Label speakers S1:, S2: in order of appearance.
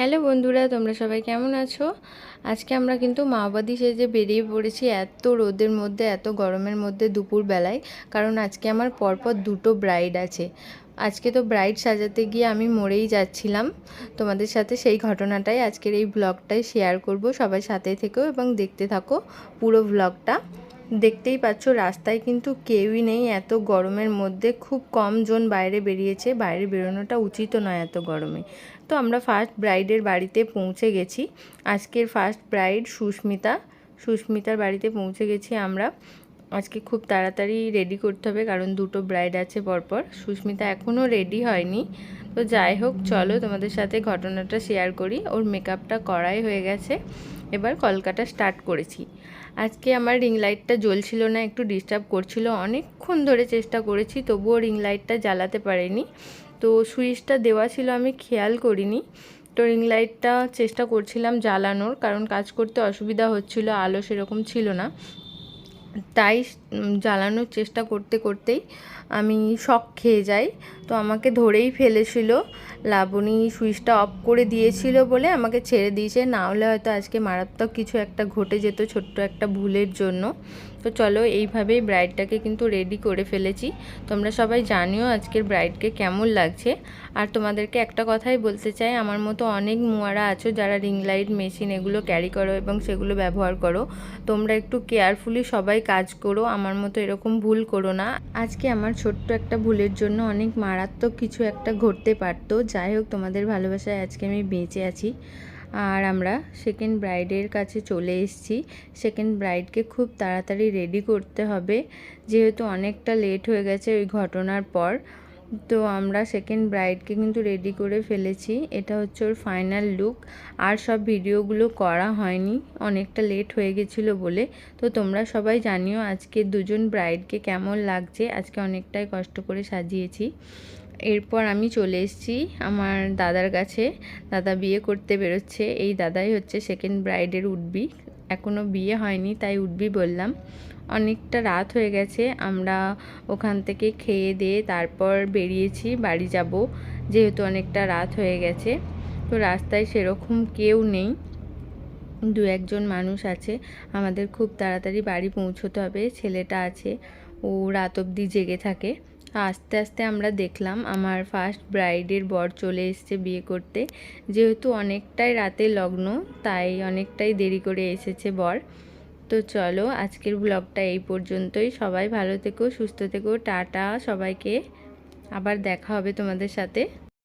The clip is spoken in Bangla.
S1: হ্যালো বন্ধুরা, তোমরা সবাই কেমন আছো? আজকে আমরা কিন্তু মাওবাদী সেজে বেরিয়ে পড়েছি এত রোদের মধ্যে, এত গরমের মধ্যে দুপুর বেলায় কারণ আজকে আমার পরপর দুটো ব্রাইড আছে। আজকে তো ব্রাইড সাজাতে গিয়ে আমি মরেই যাচ্ছিলাম। তোমাদের সাথে সেই ঘটনাটাই আজকের এই ব্লগটাই শেয়ার করব। সবাই সাথে থেকো এবং দেখতে থাকো পুরো ব্লগটা দেখতেই পাচ্ছ, রাস্তায় কিন্তু কেউই নেই। এত গরমের মধ্যে খুব কম জন বাইরে বেরিয়েছে। বাইরে বেরোনোটা উচিত নয় এত গরমে। তো আমরা ফার্স্ট ব্রাইডের বাড়িতে পৌঁছে গেছি। আজকের ফার্স্ট ব্রাইড সুস্মিতা। সুস্মিতার বাড়িতে পৌঁছে গেছি আমরা। আজকে খুব তাড়াতাড়ি রেডি করতে হবে, কারণ দুটো ব্রাইড আছে পরপর। সুস্মিতা এখনও রেডি হয়নি। তো যাই হোক, চলো তোমাদের সাথে ঘটনাটা শেয়ার করি। ওর মেকআপটা করাই হয়ে গেছে। এবার কলকাতা স্টার্ট করেছি। আজকে আমার রিং লাইটটা জ্বলছিল না, একটু ডিস্টার্ব করছিল। অনেকক্ষণ ধরে চেষ্টা করেছি, তবুও রিং লাইটটা জ্বালাতে পারিনি। তো সুইচটা দেওয়া ছিল, আমি খেয়াল করিনি। তো রিং লাইটটা চেষ্টা করছিলাম জ্বালানোর, কারণ কাজ করতে অসুবিধা হচ্ছিল, আলো সেরকম ছিল না। তাই জ্বালানোর চেষ্টা করতে করতেই আমি শখ খেয়ে যাই। তো আমাকে ধরেই ফেলেছিল। লাবণী সুইচটা অফ করে দিয়েছিল বলে আমাকে ছেড়ে দিয়েছে। না হলে হয়তো আজকে মারাত্মক কিছু একটা ঘটে যেত ছোট্ট একটা ভুলের জন্য। তো চলো এইভাবেই ব্রাইডটাকে কিন্তু রেডি করে ফেলেছি। তোমরা সবাই জানিও আজকের ব্রাইডকে কেমন লাগছে। আর তোমাদেরকে একটা কথাই বলতে চাই, আমার মতো অনেক মুয়ারা আছো যারা রিং লাইট মেশিন এগুলো ক্যারি করো এবং সেগুলো ব্যবহার করো। তোমরা একটু কেয়ারফুলি সবাই কাজ করো। আমার মতো এরকম ভুল করো না। আজকে আমার ছোট্ট একটা ভুলের জন্য অনেক মারাত্মক কিছু একটা ঘটতে পারতো। যাই হোক, তোমাদের ভালোবাসায় আজকে আমি বেঁচে আছি। আর আমরা সেকেন্ড ব্রাইডের কাছে চলে এসেছি। সেকেন্ড ব্রাইডকে খুব তাড়াতাড়ি রেডি করতে হবে। যেহেতু অনেকটা লেট হয়ে গেছে ওই ঘটনার পর। তো আমরা সেকেন্ড ব্রাইডকে কিন্তু রেডি করে ফেলেছি। এটা হচ্ছে ওর ফাইনাল লুক আর সব ভিডিওগুলো করা হয়নি। অনেকটা লেট হয়ে গেছিল বলে। তো তোমরা সবাই জানিও আজকে দুজন ব্রাইডকে কেমন লাগছে। আজকে অনেকটাই কষ্ট করে সাজিয়েছি। এরপর আমি চলে এসেছি আমার দাদার কাছে। দাদা বিয়ে করতে বেরোচ্ছে। এই দাদাই হচ্ছে সেকেন্ড ব্রাইডের উঠবি এখনও বিয়ে হয়নি, তাই উঠবি বললাম। অনেকটা রাত হয়ে গেছে, আমরা ওখান থেকে খেয়ে দিয়ে তারপর বেরিয়েছি, বাড়ি যাব, যেহেতু অনেকটা রাত হয়ে গেছে। তো রাস্তায় সেরকম কেউ নেই, দু একজন মানুষ আছে। আমাদের খুব তাড়াতাড়ি বাড়ি পৌঁছতে হবে, ছেলেটা আছে, ও রাত অবধি জেগে থাকে। আস্তে আস্তে আমরা দেখলাম আমার ফার্স্ট ব্রাইডের বর চলে এসছে বিয়ে করতে। যেহেতু অনেকটাই রাতে লগ্ন, তাই অনেকটাই দেরি করে এসেছে বর। তো চলো আজকের ব্লগটা এই পর্যন্তই। সবাই ভালো থেকো, সুস্থ থেকো, টাটা সবাইকে। আবার দেখা হবে তোমাদের সাথে।